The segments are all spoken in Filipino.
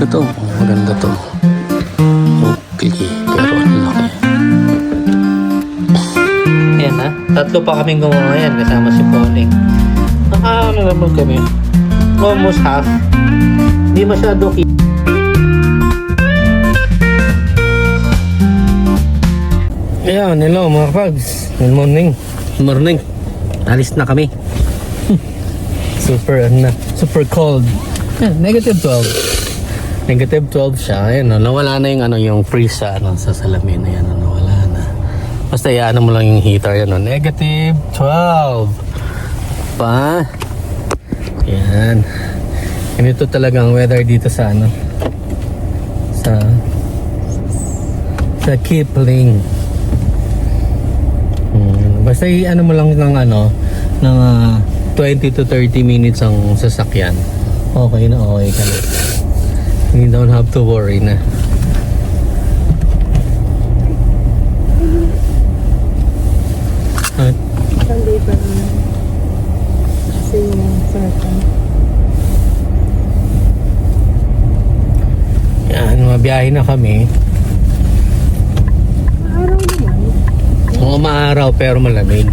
Ito, oh, maganda to. Okay, pero ang laki. Ayan na. Tatlo pa kaming gumawa yan kasama si Pauling. Nakaano naman kami. Almost half. Hindi masyado ki- Ayan, hello mga kags. Good morning. Good morning. Alis na kami. Super, ano na, super cold. Ayan, negative 12. Negative 12 siya. Ayan, no, nawala na yung, ano, yung freeze sa, ano, sa salamin. Ayan, no, nawala na. Basta iyaano mo lang yung heater. Yan, no, negative 12. Pa. Yan. Ganito talaga ang weather dito sa ano. Sa sa Kipling. Hmm, basta ano mo lang ng ano ng ah, 20 to 30 minutes ang sasakyan. Okay na okay ka na. You don't have to worry na. At Sunday pa naman. Kasi yung circle. yan, mabiyahe na kami. Araw naman. Mga maaraw pero malamig.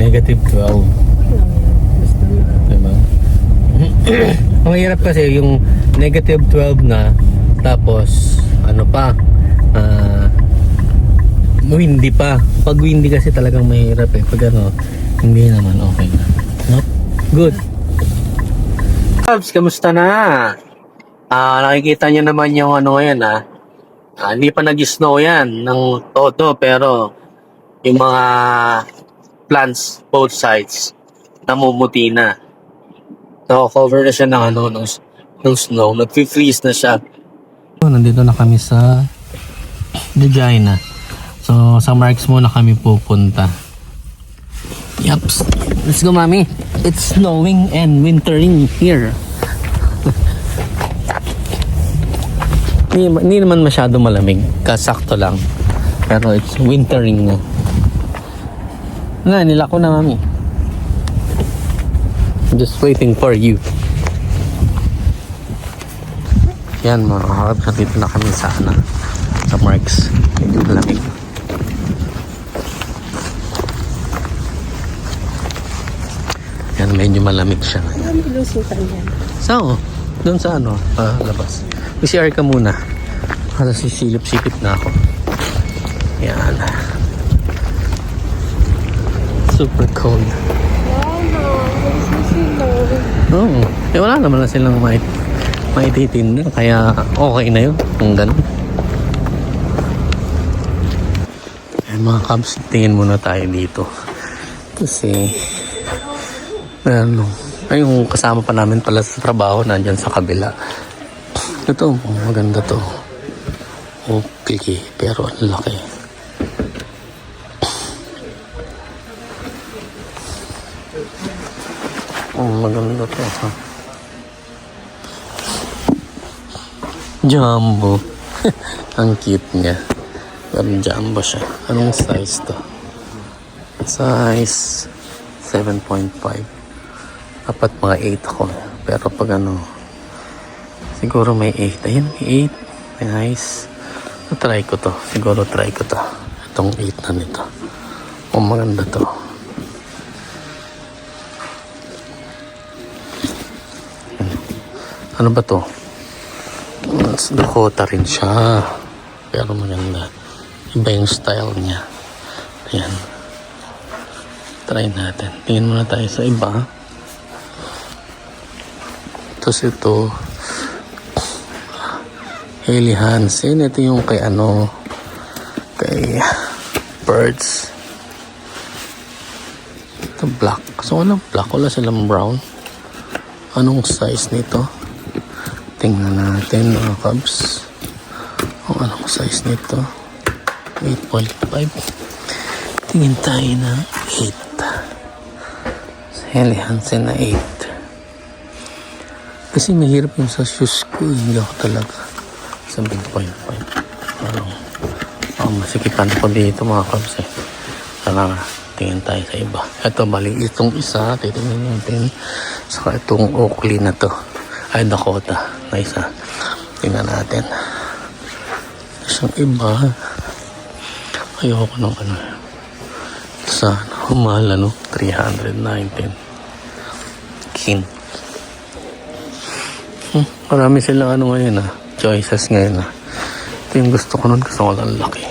Negative 12. Okay lang yan. Basta na. Diba? Ang hirap kasi yung negative 12 na tapos ano pa ah windy pa. Pag windy kasi talagang mahirap eh. Pag ano, hindi naman okay na. No? Good. Cubs, kamusta na? Ah, nakikita niyo naman yung ano ngayon ah. Ah, hindi pa nag-snow yan ng todo pero yung mga plants both sides namumuti na. Nako-cover na siya ng ano, ng, ng snow. Nag-freeze na siya. Nandito na kami sa Regina. So, sa Marks muna kami pupunta. Yups. Let's go, mami. It's snowing and wintering here. Hindi, hindi naman masyado malamig. Kasakto lang. Pero it's wintering na. Na, nila ko na, mami. I'm just waiting for you. Yan mga kakabs, nandito na kami sa ano, sa Marks. Medyo malamig. Yan, medyo malamig siya. Ang lusutan yan. So, doon sa ano, ah, labas. PCR ka muna. Para sisilip-silip na ako. Yan. Super cold. Wow, no. There's no snow. Oo. Eh, wala naman na silang mait maititinda. Kaya okay na yun. Kung ganun. Eh, mga cubs, tingin muna tayo dito. Kasi, ano, ay yung kasama pa namin pala sa trabaho nandyan sa kabila. Ito, maganda to. Okay, pero ang laki. Oh, maganda to. Ha? Jumbo. Ang cute niya. Pero jumbo siya. Anong size to? Size 7.5. Dapat mga 8 ako. Pero pag ano, siguro may 8. Ayun, may 8. Nice. try ko to. Siguro try ko to. Itong 8 na nito. Oh, maganda to. Ano ba to? Mas Dakota rin siya. Pero maganda. Iba yung style niya. Ayan. Try natin. Tingin muna tayo sa iba. Tapos ito. Hailey Hansen. Ito yung kay ano. Kay Birds. Ito black. So walang black. Wala silang brown. Anong size nito? Tingnan natin mga cubs. Kung anong size nito. 8.5. Tingin tayo na 8. Sa Helly Hansen na 8. Kasi mahirap yung sa shoes ko. eh. Hindi ako talaga sa big 5.5. Parang oh, masikipan ko dito mga cubs eh. Sana nga, tingin tayo sa iba. Ito, bali itong isa. Titingnan natin. Saka itong Oakley na to. Ay, Dakota. Na isa. Tingnan natin. Isang iba. Ayoko ng ano. Sa humala no. 319. Kin. Hmm, marami silang ano ngayon ah. Choices ngayon ah. Ito yung gusto ko nun. Gusto ko lang laki.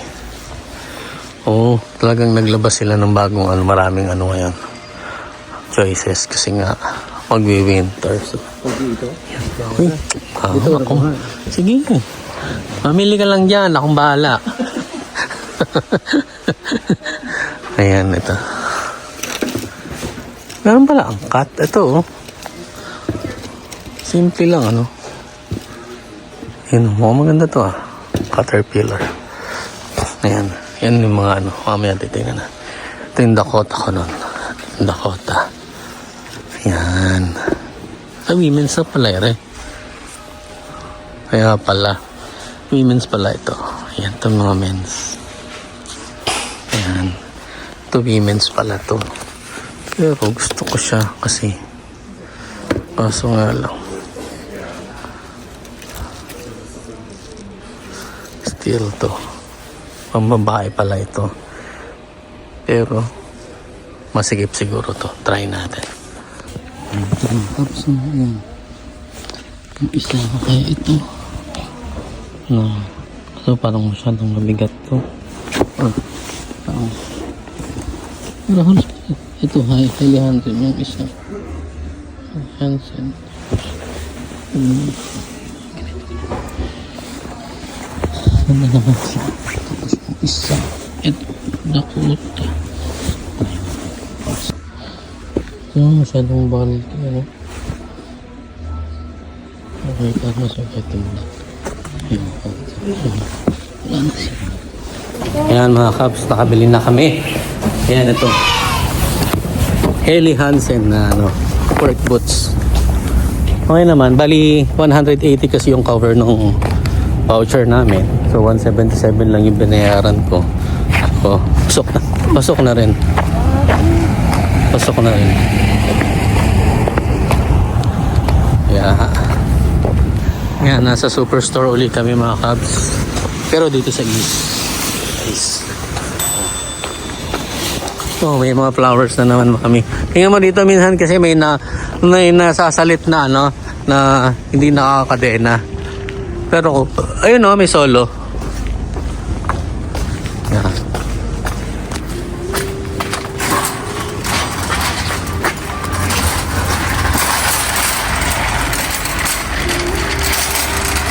Oo, talagang naglabas sila ng bagong ano, maraming ano ngayon. Choices kasi nga magwi-winter. So, dito. Uy, ah, ako. Sige. Mamili ka lang dyan. Akong bahala. Ayan, ito. Meron pala ang cut. Ito, oh. Simple lang, ano. Yun, mukhang maganda to, ah. Caterpillar. Ayan. Yan yung mga, ano, mamaya titingnan na. Ito yung Dakota ko nun. Dakota. Ayan. Ay, women's na pala ere. Kaya pala. Women's pala ito. Ayan, ito mga men's. Ayan. Ito women's pala to. Pero gusto ko siya kasi kaso nga lang. Still to. Pambabae pala ito. Pero masigip siguro to. Try natin. Tapos na yan. Yung isa kaya ito. Na. So parang masyadong mabigat to. Oh. Parang. Pero halos ito high highly Hansen yung isa. Hansen. Hmm. Ano naman siya? Tapos yung isa. Ito. Dakota. Ito masyadong bulky ano. Okay, parang masakit yung Ayan, wala na siya. Ayan mga Cubs, nakabili na kami. Ayan ito. Helly Hansen na ano, work boots. Okay naman, bali 180 kasi yung cover ng voucher namin. So 177 lang yung binayaran ko. Ako, pasok na. Pasok na rin. Pasok na rin. Yeah. Yan, nasa superstore uli kami mga Cubs. Pero dito sa East. East. Oh, may mga flowers na naman kami. Tingnan mo dito minsan kasi may na may nasasalit na ano na hindi nakakadena. Pero ayun oh, may solo. Yan.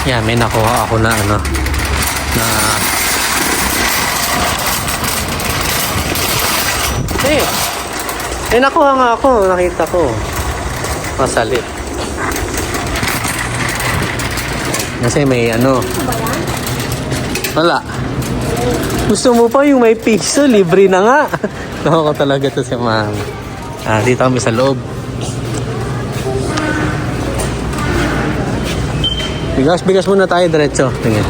Yan, may nakuha ako na ano na Eh, eh nakuha nga ako, nakita ko. Masalit. Kasi may ano. Wala. Gusto mo pa yung may piso, libre na nga. Naku ko talaga to si ma'am. Ah, dito kami sa loob. Bigas, bigas muna tayo diretso. Tingin.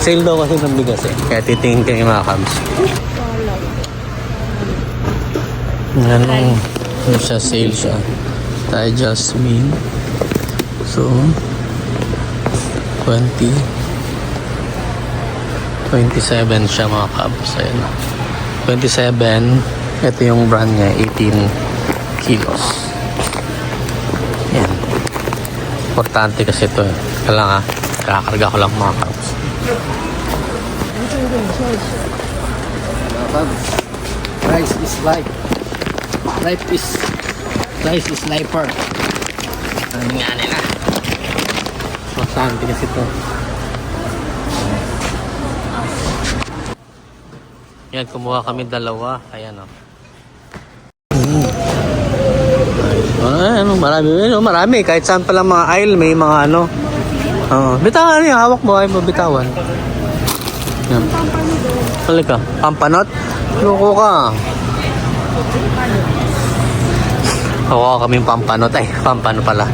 Sale daw kasi ng bigas eh. Kaya titingin kayo mga kams. Ano, ano siya, sale siya. Tayo Jasmine. So, 20. 27 siya mga kabs. Ayan. 27. Ito yung brand niya, 18 kilos. Importante kasi ito eh. Kailangan, kakakarga ko lang mga kabs. Rice is life. Life is life is lifer. Ano nga nila? Importante kasi ito. Yan, kumuha kami dalawa. Ayan o. Mm. Ah, ano, marami, ano, marami. Kahit saan pala mga aisle, may mga ano. Oo. bitawan ano yung hawak mo, ay mo bitawan. Yan. Halika, pampanot? Loko ka. Hawa kami pampanot. Ay, pampano pala.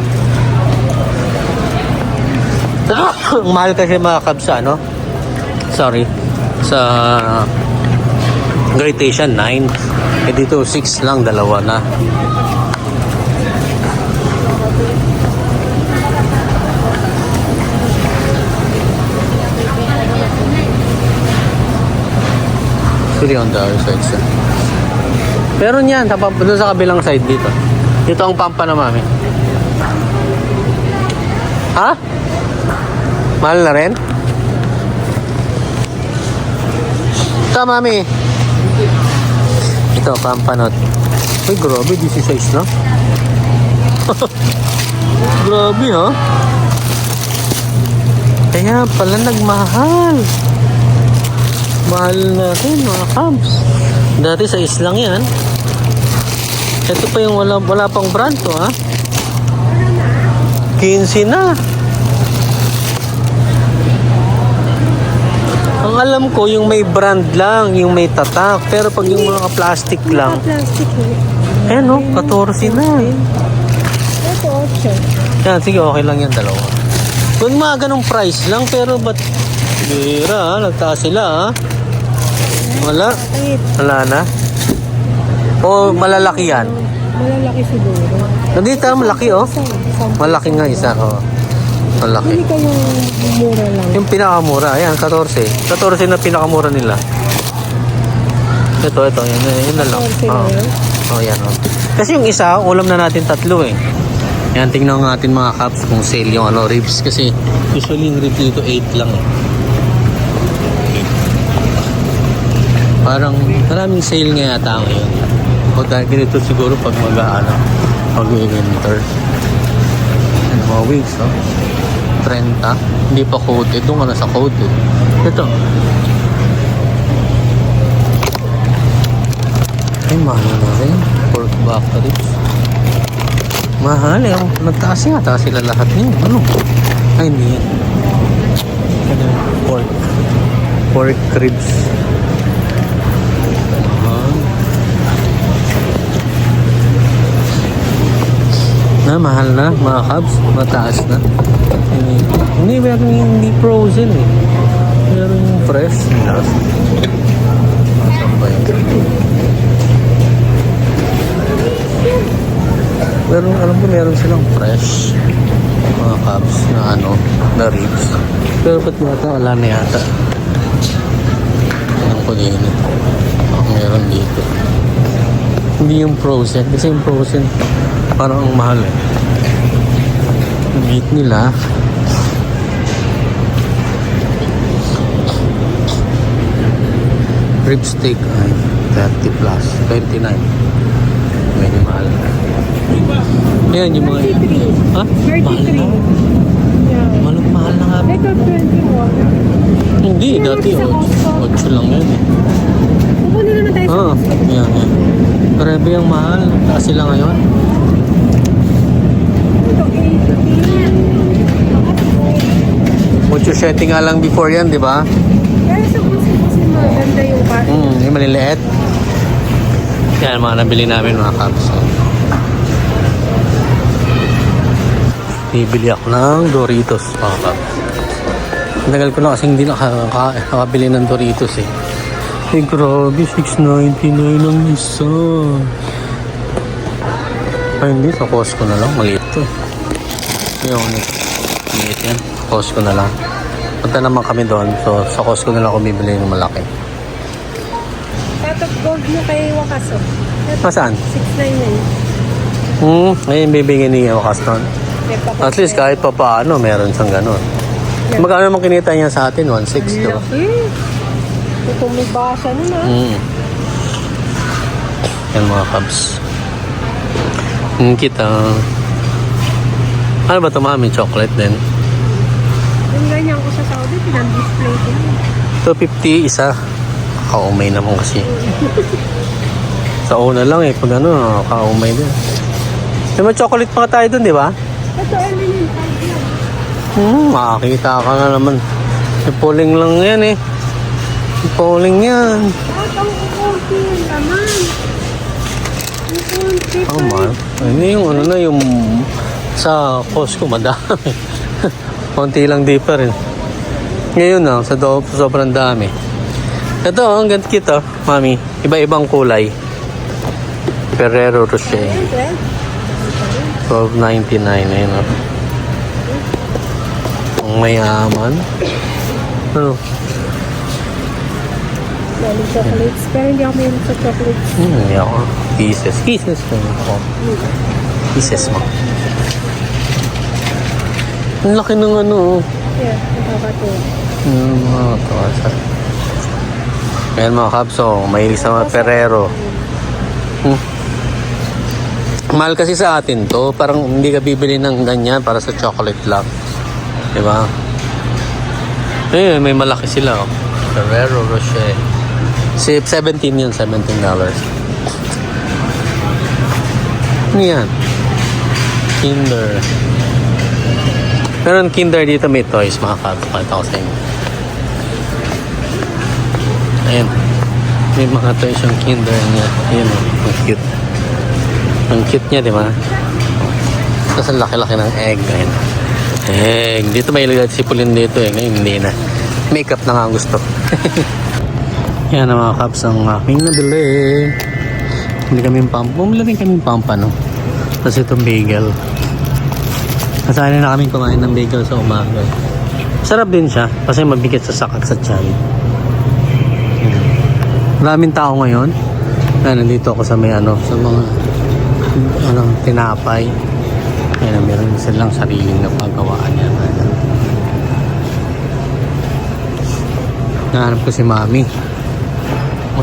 Mahal kasi mga kabs sa ano? Sorry. Sa Great Asian 9. Eh dito 6 lang, dalawa na. Actually, on the other side sir. Meron yan, doon sa kabilang side dito. Dito ang pampa na mami. Ha? Mahal na rin? Ito, mami. Ito, pampanot. Uy, grabe, 16 na. grabe, ha? Kaya pala nagmahal. Mahal natin, mga cubs. Dati sa islang yan. Ito pa yung wala, wala pang brand to, ha? 15 na. Ang alam ko, yung may brand lang, yung may tatak. Pero pag yung mga plastic lang, Plastic eh. eh no, 14 na. Ito, 8. Yan, sige, okay lang yan, dalawa. Kung mga ganong price lang, pero ba't Bira? Nagtaas sila, ha? Wala. Eight. Wala na. O malalaki yan. Malalaki siguro. Nandito, malaki, oh. Isang, isang. Malaki nga isa, oh. Malaki. Hindi kayong mura lang. Yung pinakamura, ayan, 14. 14 na pinakamura nila. Ito, ito, yan, yan na lang. 14 na Oo. yun? Oh, yan, oh. Kasi yung isa, ulam na natin tatlo, eh. Yan, tingnan natin mga caps kung sale yung ano, ribs. Kasi usually yung ribs dito 8 lang, eh. Parang maraming sale nga yata ngayon. O dahil ganito siguro pag mag-ano, pag-winter. Ano, mga weeks, oh. 30. Hindi pa coated. Doon ka na sa coated. Ito. Ay, mahal na rin. Pork back ribs. Mahal eh. Nagtaas yata sila lahat niyo. Ano? Ay, hindi? Pork. Pork ribs. Mahal. Na, mahal na, mga cubs. Mataas na. Hindi, hindi, meron yung hindi frozen eh. Meron yung fresh. Last. Saan ba yun? Meron, alam ko meron silang fresh. Mga cubs na ano, na ribs. Pero ba't yata wala na yata? Alam ko din eh. Oh, meron dito. Hindi yung frozen. Kasi yung frozen, parang ang mahal eh. Yung meat nila, rib steak ay 30 plus, 29. Medyo mahal. Ayan yung mga... Ha? Mahal na. 33. Yeah. Mahal, mahal na nga. Ito, 21. Hindi, dati 8 lang yun eh. Tayo sa Ah, yan, yan. Grabe yung mahal. Taas sila ngayon. Ito, 18. Mucho setting nga lang before yan, di ba? Kaya sa kasi maganda yung pa. Hmm, yung maliliit. Yan, mga nabili namin mga caps. Bibili ako ng Doritos, mga caps. Ang Tagal ko na kasi hindi nakaka- nakabili ng Doritos eh. Eh, grabe, 6.99 ang isa. Ay, hindi. Sa Costco na lang. Maliit to eh. Yung maliit yan. Costco na lang. Punta naman kami doon. So, sa Costco na lang ako bibili ng malaki. Tatot gold mo kay Wakaso. Masaan? 699. Hmm, ngayon bibigyan niya ako doon. At least kahit pa paano, meron siyang ganun. Magkano naman kinita niya sa atin? 1.6, di ba? Eh, ito may basa nun ah. Hmm. Yan mga cubs. Hmm, kita. Ano ba ito mami? Chocolate din. Yung ganyan ko sa Saudi, pinag-display yun. 250 isa. Kaumay naman kasi. sa una lang eh. Pag ano, kaumay din. May mga chocolate pa tayo dun, di ba? Ito, ano yun? Hmm, makakita ka nga naman. May polling lang yan eh. May polling yan. Oh, man. Ano yung ano na yung sa Costco madami. Konti lang di pa rin. Ngayon na, sa do, sobrang dami. Ito, ang ganda kita, mami. Iba-ibang kulay. Ferrero Rocher. Siyempre. 12.99 ayun oh. Ang mayaman. Ano? Dahil chocolates. Pero hindi ako mayroon sa chocolates. Hmm, hindi ako. Pieces. Pieces lang ako. Pieces mo. Ang laki ng ano. oh. Yeah, nakakatuwa. Hmm, mga to. Ayan mga kabs, oh, mahilig sa mga Ferrero. Hmm. Mahal kasi sa atin to. Parang hindi ka bibili ng ganyan para sa chocolate lang. Di ba? Eh, may malaki sila. Oh. Ferrero Rocher. Si 17 yun, 17 dollars. Ano yan? Kinder. Meron Kinder dito may toys, mga kabs. Pakita ko. Ayan. May mga toys yung Kinder niya. Ayan, oh. Ang cute. Ang cute niya, di ba? Tapos ang laki-laki ng egg. Ayan. Egg. Dito may ilagay si Pulin dito eh. Ngayon hindi na. Makeup na nga ang gusto. Yan ang mga caps ang aking nabili. Hindi kami pump. Bumili rin kami pump ano. Tapos itong bagel. Nasanay na kami kumain ng bagel sa umaga. Sarap din siya kasi mabigat sa sakak sa tiyan. Yan. Maraming tao ngayon. Na nandito ako sa may ano, sa mga ano, tinapay. Ayan, meron silang sariling na pagawaan yan. Nahanap ko si Mami.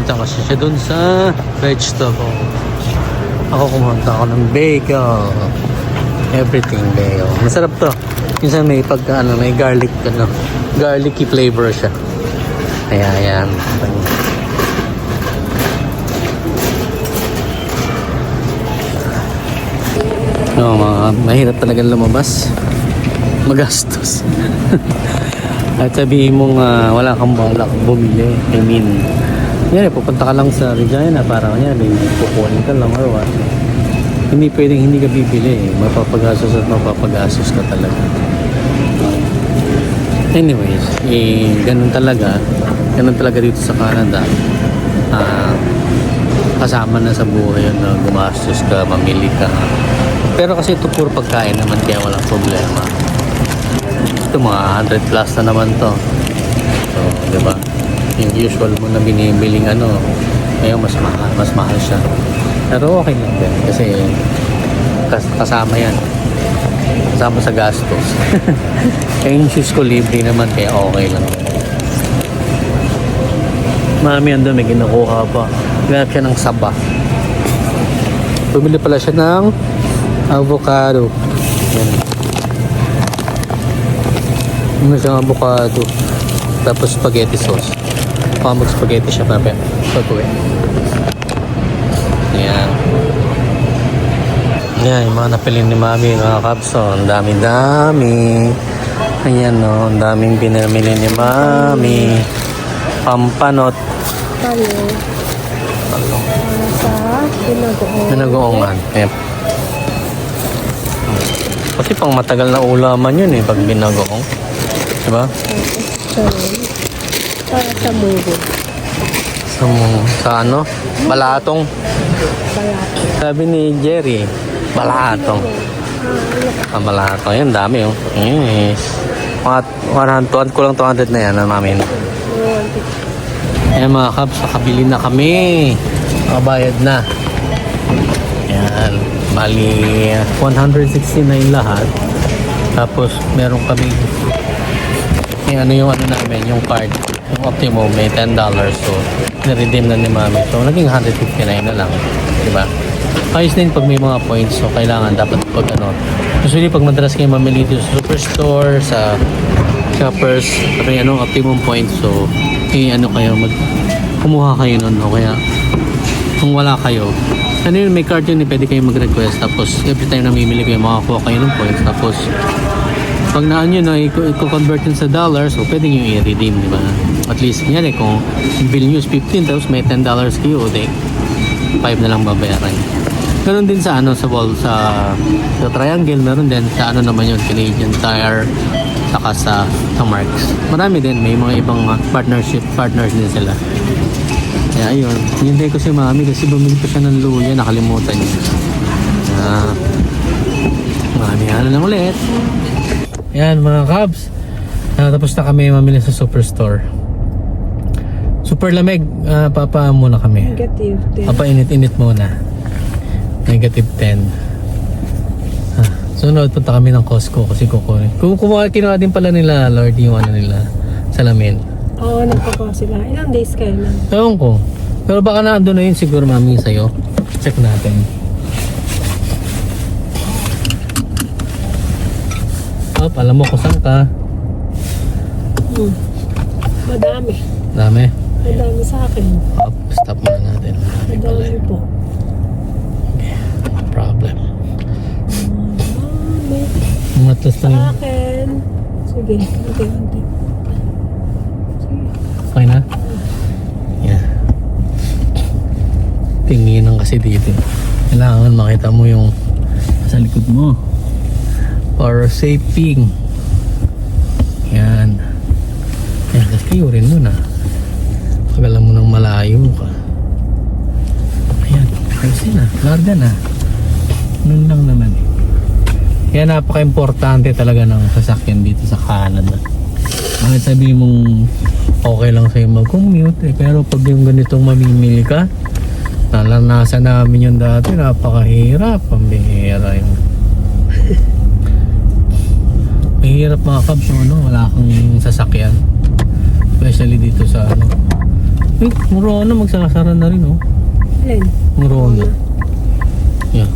Punta kasi siya dun sa vegetable. Ako kumunta ako ng bagel. Everything bagel. Masarap to. Minsan may pagka ano, may garlic ano, garlicky flavor siya. Kaya yan. No, mga, mahirap talaga lumabas. Magastos. At sabihin mong ah, wala kang balak bumili. I mean, yan, pupunta ka lang sa Regina para kanya, may kukunin ka lang or what. Hindi pwedeng hindi ka bibili eh. Mapapagastos at mapapagastos ka talaga. Anyways, eh, ganun talaga. Ganun talaga dito sa Canada. Ah, kasama na sa buhay yun na gumastos ka, mamili ka. Pero kasi ito puro pagkain naman kaya walang problema. Ito mga 100 plus na naman to. So, di ba? Yung usual mo na binibiling ano, ngayon mas mahal, mas mahal siya. Pero okay lang din kasi kas- kasama yan. Kasama sa gastos. kaya yung shoes ko libre naman kaya okay lang. Mami ando may kinukuha pa. Ganap siya ng saba. Bumili pala siya ng avocado. Yan. Ano siyang avocado. Tapos spaghetti sauce. Baka mag-spaghetti siya pape. Pag-uwi. Yan. Yan, yung mga napili ni Mami, mga kapso. Ang dami-dami. Ayan, no. Ang daming binamili ni Mami. Pampanot. Tayo. Para sa pinagoong. Nanagoongan. Yep. Kasi pang matagal na ulaman yun eh, pag binagoong. Diba? Sorry. Sa mugo. Sa, sa ano? Balatong. Balat. Sabi ni Jerry, balatong. Ah, balatong. Yan, dami oh. Yes. Mga 100, ko lang 200 na yan, ang namin. Ayan mga kabs, nakabili na kami. Nakabayad na. Ayan. Bali, 169 lahat. Tapos, meron kami yung ano yung ano namin, yung card. Yung Optimum, may $10. So, niredeem na ni Mami. So, naging 159 na lang. Diba? Ayos din pag may mga points. So, kailangan dapat pag ano. Usually, pag madalas kayo mamili dito sa superstore, sa shoppers, may ano, optimum points. So, eh, ano kayo, mag, kumuha kayo nun. O kaya, kung wala kayo, ano yun, may card yun, eh, pwede kayo mag-request. Tapos, every time na mamimili kayo, makakuha kayo ng points. Tapos, pag naan yun, i-convert yun sa dollars, so pwede nyo i-redeem, di ba? At least, yan kung bill is 15, tapos may 10 dollars kayo, o di, 5 na lang babayaran. Meron din sa ano sa wall sa sa triangle meron din sa ano naman yun Canadian Tire saka sa sa Marks. Marami din may mga ibang uh, partnership partners din sila. Kaya ayun, hinintay ko si Mami kasi bumili pa siya ng luya, nakalimutan niya. Ah, Mami, ano lang ulit. Yan mga Cubs. Ah, tapos na kami mamili sa superstore. Super lamig. Ah, papa muna kami. Negative 10. Papa init-init muna. Negative 10. Ah, sunod punta kami ng Costco kasi kukunin. Kung kumuha, kinuha din pala nila Lord yung ano nila. Salamin. Oo, nagpapa sila. Ilang days kayo na? Ewan ko. Pero baka na na yun siguro mami sa'yo. Check natin. Oh, alam mo kung saan ka. Hmm. Madami. Dami. Madami sa akin. Oh, stop muna natin. Pala. Madami po. No problem. Madami. Matas Sa lang. akin. Sige, unti-unti. Sige. Okay na? Yeah. Tinginan kasi dito. Kailangan makita mo yung sa likod mo. Para safing. Yan. Yan, kasi kayo rin nun ah. Pag alam mo nang malayo ka. Ayan, ayos na. Larga na. Nun lang naman eh. Kaya napaka-importante talaga ng sasakyan dito sa Canada. Bakit sabi mong okay lang sa'yo mag-commute eh, pero pag yung ganitong mamimili ka, nalanasan namin yung dati, napakahirap, pambihira yung mahirap mga kabs ano, wala kang sasakyan especially dito sa ano eh, Murona magsasara na rin oh. Alin? Murona yeah.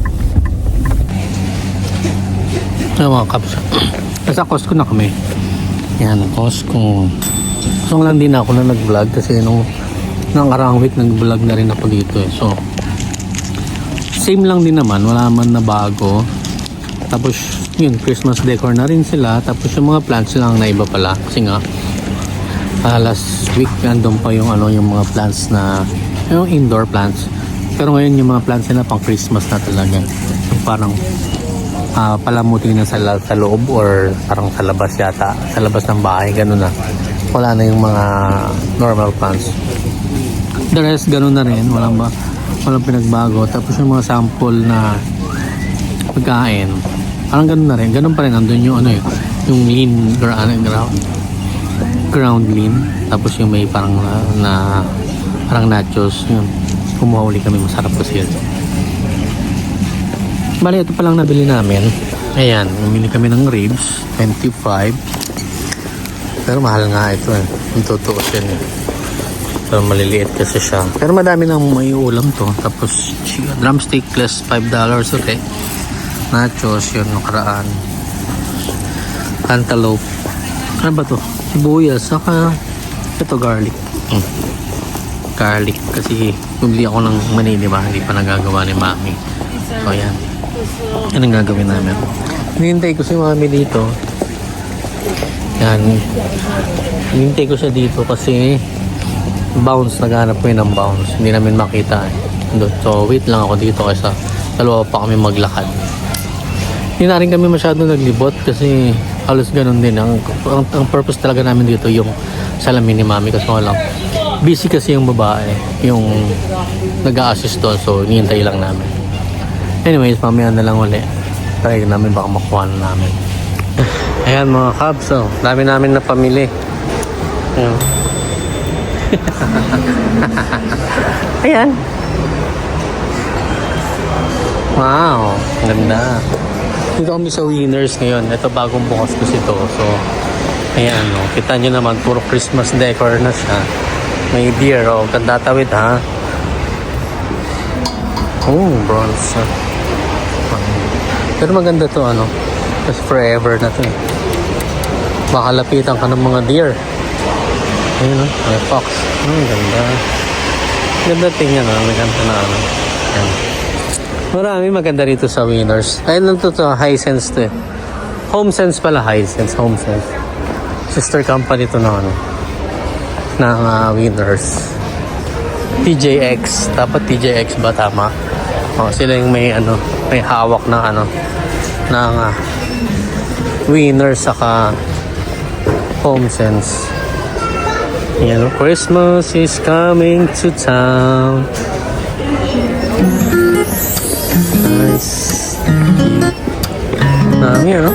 Ano mga kabs nasa Costco na kami. Yan Costco. So lang din ako na nag-vlog kasi nung nang karang week nag-vlog na rin ako dito eh. so same lang din naman. Wala man na bago. Tapos yun Christmas decor na rin sila. Tapos yung mga plants lang na iba pala. Kasi nga ah, last week nandun pa yung ano yung mga plants na yung indoor plants. Pero ngayon yung mga plants nila pang Christmas na talaga. Yung parang ah, palamuti na sa, sa loob or parang sa labas yata. Sa labas ng bahay ganun na. Wala na yung mga normal plants. The rest ganun na rin. Walang ba walang pinagbago. Tapos yung mga sample na pagkain parang ganun na rin. Ganun pa rin. Andun yung ano yun yung lean ano, ground ground lean tapos yung may parang na, na parang nachos yun. Kumuha uli kami masarap kasi yun. Bali ito pa lang nabili namin. Ayan bumili kami ng ribs 25 pero mahal nga ito eh. Yung siya eh. Pero maliliit kasi siya. Pero madami nang may ulam to. Tapos drumstick plus 5 dollars okay. Nachos yun nakaraan. Cantaloupe ano ba to sibuyas saka ito garlic. Hmm. garlic kasi bumili ako ng mani di hindi pa nagagawa ni mami. So yan yan ang gagawin namin. Hinihintay ko si mami dito. Yan. Hinihintay ko siya dito kasi bounce naghanap ko ng bounce. Hindi namin makita eh. So wait lang ako dito kaysa dalawa pa kami maglakad. Hindi na rin kami masyado naglibot kasi halos ganun din. Ang, ang, ang purpose talaga namin dito yung salamin ni mami. Kasi walang busy kasi yung babae yung nag-a-assist doon. So hinihintay lang namin. Anyways mamaya na lang uli. Try namin baka makuha na namin. Ayan mga cabs so dami namin na pamili ayan. Ayan. Wow ganda dito kami sa Winners ngayon. Ito bagong bukas kasi ito. So, ayan no. Kita nyo naman, puro Christmas decor na siya. May deer, oh. Ganda tawid, ha? Oh, bronze. ah. Pero maganda to, ano. Kasi forever na to, eh. Makalapitan ka ng mga deer. Ayun, no? May fox. Oh, ganda. Ganda tingnan, no? May ganda na, ano. Ayan. Marami maganda rito sa Winners. Ayun lang to to, Hisense to eh. Home Sense pala, Hisense, Home Sense. Sister company to ng ano, ng ah, Winners. TJX, dapat TJX ba tama? Oh, sila yung may ano, may hawak ng ano, ng ah, Winners saka Home Sense. Yan, Christmas is coming to town. Nice. Dami, ano?